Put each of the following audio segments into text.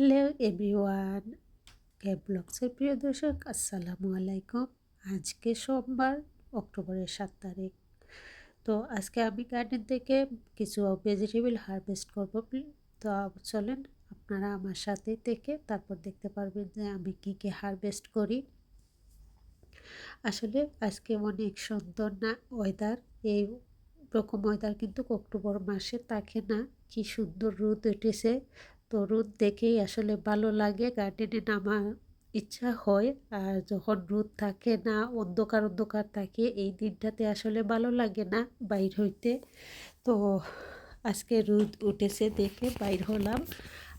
Hello everyone cab ব্লগসের প্রিয় দর্শক, আসসালামু আলাইকুম। আজকে সোমবার, অক্টোবরের সাত তারিখ। তো আজকে আমি গার্ডেন থেকে কিছু ভেজিটেবল হারভেস্ট করব তো চলেন, আপনারা আমার সাথে থেকে তারপর দেখতে পারবেন যে আমি কী কী হারভেস্ট করি। আসলে আজকে অনেক সুন্দর না ওয়েদার এই রকম ওয়েদার কিন্তু অক্টোবর মাসে থাকে না। কি সুন্দর রোদ উঠেছে। তো রোদ দেখেই আসলে ভালো লাগে গার্ডেনে নামার ইচ্ছা হয়। আর যখন রোদ থাকে না, অন্ধকার অন্ধকার থাকে, এই দিনটাতে আসলে ভালো লাগে না বাইর হইতে। তো আজকে রোদ উঠেছে দেখে বাইর হলাম।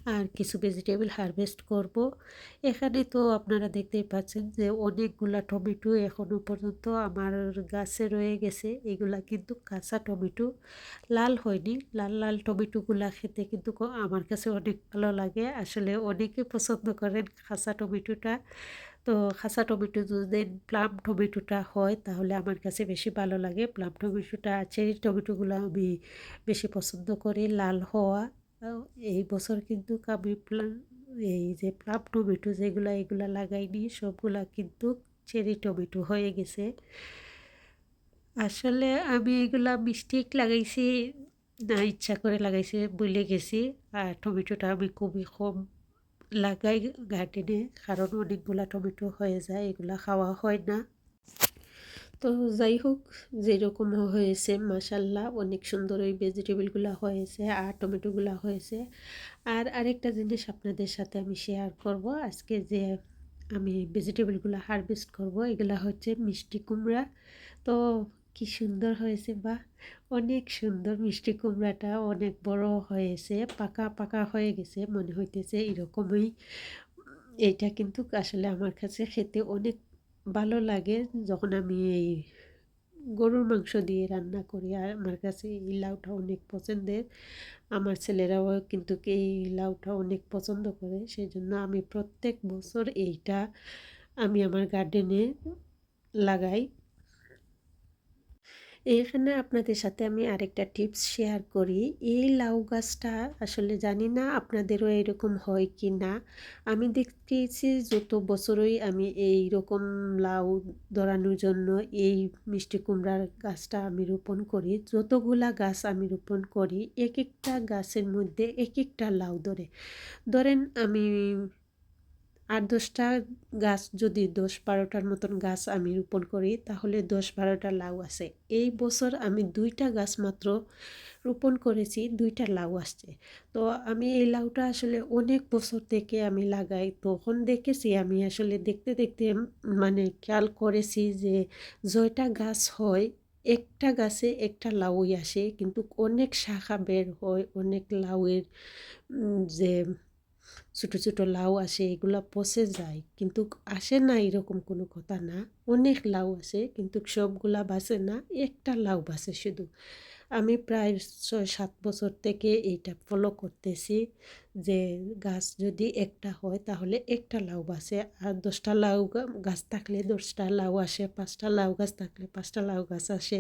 আর কিছু ভেজিটেবল হারভেস্ট করব। এখানে তো আপনারা দেখতেই পাচ্ছেন যে অনেকগুলা টমেটো এখনও পর্যন্ত আমার গাছে রয়ে গেছে। এগুলা কিন্তু কাঁচা টমেটো। লাল হয়নি। লাল লাল টমেটোগুলা খেতে কিন্তু আমার কাছে অনেক ভালো লাগে। আসলে অনেকে পছন্দ করেন কাঁচা টমেটোটা। তো খাসা টমেটো যদি প্লাম টমেটোটা হয়, তাহলে আমার কাছে বেশি ভালো লাগে। প্লাম টমেটোটা চেরি টমেটোগুলো আমি বেশি পছন্দ করি। লাল হওয়া এই বছর কিন্তু আমি এই যে প্লাম টমেটো যেগুলো, এগুলো লাগাইনি সবগুলা কিন্তু চেরি টমেটো হয়ে গেছে। আসলে আমি এগুলা মিস্টেক লাগাইছি, না ইচ্ছা করে লাগাইছি বলে গেছি। আর টমেটোটা আমি খুবই কম লাগাই গার্ডেনে, কারণ অনেকগুলা টমেটো হয়ে যায়, এগুলা খাওয়া হয় না। তো যাই হোক, যেরকম হয়েছে মাসাল্লাহ অনেক সুন্দর ওই ভেজিটেবলগুলো হয়েছে আর টমেটোগুলো হয়েছে। আর আরেকটা জিনিস আপনাদের সাথে আমি শেয়ার করব, আজকে যে আমি ভেজিটেবলগুলো হারভেস্ট করব, এগুলো হচ্ছে মিষ্টি কুমড়া। তো কি সুন্দর হয়েছে বা, অনেক সুন্দর মিষ্টি কুমড়াটা, অনেক বড় হয়েছে, পাকা পাকা হয়ে গেছে, মনে হইতেছে এরকমই। এইটা কিন্তু আসলে আমার কাছে খেতে অনেক ভালো লাগে যখন আমি এই গরুর মাংস দিয়ে রান্না করি। আর আমার কাছে এই লাউটা অনেক পছন্দের। আমার ছেলেরাও কিন্তু এই লাউটা অনেক পছন্দ করে। সেই জন্য আমি প্রত্যেক বছর এইটা আমি আমার গার্ডেনে লাগাই। এখানে আপনাদের সাথে আমি আরেকটা টিপস শেয়ার করি। এই লাউ গাছটা আসলে জানি না আপনাদেরও এরকম হয় কি না। আমি দেখতেছি যত বছরই আমি এই রকম লাউ ধরানোর জন্য এই মিষ্টি কুমড়ার গাছটা আমি রোপণ করি, যতগুলা গাছ আমি রোপণ করি এক একটা গাছের মধ্যে এক একটা লাউ ধরে। ধরেন আমি আর দশটা গাছ যদি দশ বারোটার মতন গাছ আমি রোপণ করি, তাহলে দশ বারোটা লাউ আছে। এই বছর আমি দুইটা গাছ মাত্র রোপণ করেছি, দুইটা লাউ আসছে। তো আমি এই লাউটা আসলে অনেক বছর থেকে আমি লাগাই, তখন দেখেছি, আমি আসলে দেখতে দেখতে মানে খেয়াল করেছি যে জয়টা গাছ হয়, একটা গাছে একটা লাউই আসে, কিন্তু অনেক শাখা বের হয়, অনেক লাউয়ের যে ছোটো, ছোট লাউ আসে, এগুলা পচে যায়, কিন্তু আসে না এরকম কোনো কথা না। অনেক লাউ আসে, কিন্তু সবগুলা বাসে না, একটা লাউ বাসে শুধু। আমি প্রায় ছয় সাত বছর থেকে এইটা ফলো করতেছি যে গাছ যদি একটা হয় তাহলে একটা লাউ বাসে। আর দশটা লাউ গাছ থাকলে দশটা লাউ আসে, পাঁচটা লাউ গাছ থাকলে পাঁচটা লাউ গাছ আসে।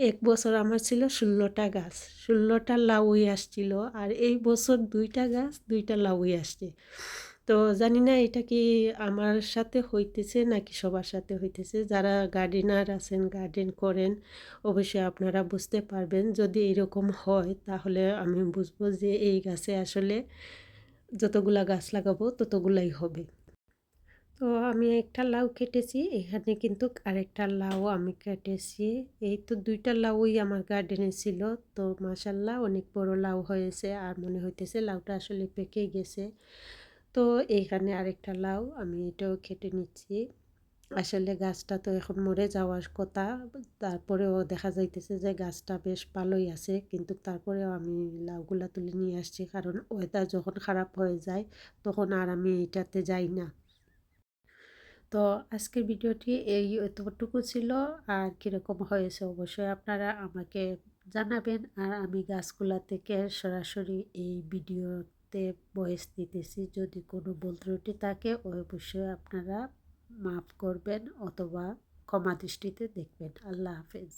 এক বছর আমার ছিল ষোলোটা গাছ, ষোলোটা লাউই আসছিল। আর এই বছর দুইটা গাছ, দুইটা লাউই আসছে। তো জানি না এটা কি আমার সাথে হইতেছে নাকি সবার সাথে হইতেছে? যারা গার্ডেনার আছেন গার্ডেন করেন, অবশ্যই আপনারা বুঝতে পারবেন। যদি এরকম হয়, তাহলে আমি বুঝব যে এই গাছে আসলে যতগুলা গাছ লাগাবো, ততগুলাই হবে। তো আমি একটা লাউ কেটেছি, এখানে কিন্তু আরেকটা লাউ আমি কেটেছি। এই তো দুইটা লাউই আমার গার্ডেনে ছিল। তো মাসাল্লাহ অনেক বড় লাউ হয়েছে, আর মনে হইতেছে লাউটা আসলে পেকে গেছে। তো এইখানে আরেকটা লাউ, আমি এটাও কেটে নিচ্ছি। আসলে গাছটা তো এখন মরে যাওয়ার কথা, তারপরেও দেখা যাইতেছে যে গাছটা বেশ ভালোই আছে, কিন্তু তারপরেও আমি লাউগুলা তুলে নিয়ে আসছি, কারণ ওয়েদার যখন খারাপ হয়ে যায়, তখন আর আমি এটাতে যাই না। তো আজকের ভিডিওটি এই এতটুকু ছিল, আর কীরকম হয়েছে অবশ্যই আপনারা আমাকে জানাবেন, আর আমি গাছগুলা থেকে সরাসরি এই ভিডিও তে বয়স দিতেছি, যদি কোনো ভুল ত্রুটি থাকে অবশ্যই আপনারা মাফ করবেন অথবা ক্ষমা দৃষ্টিতে দেখবেন। আল্লাহ হাফেজ।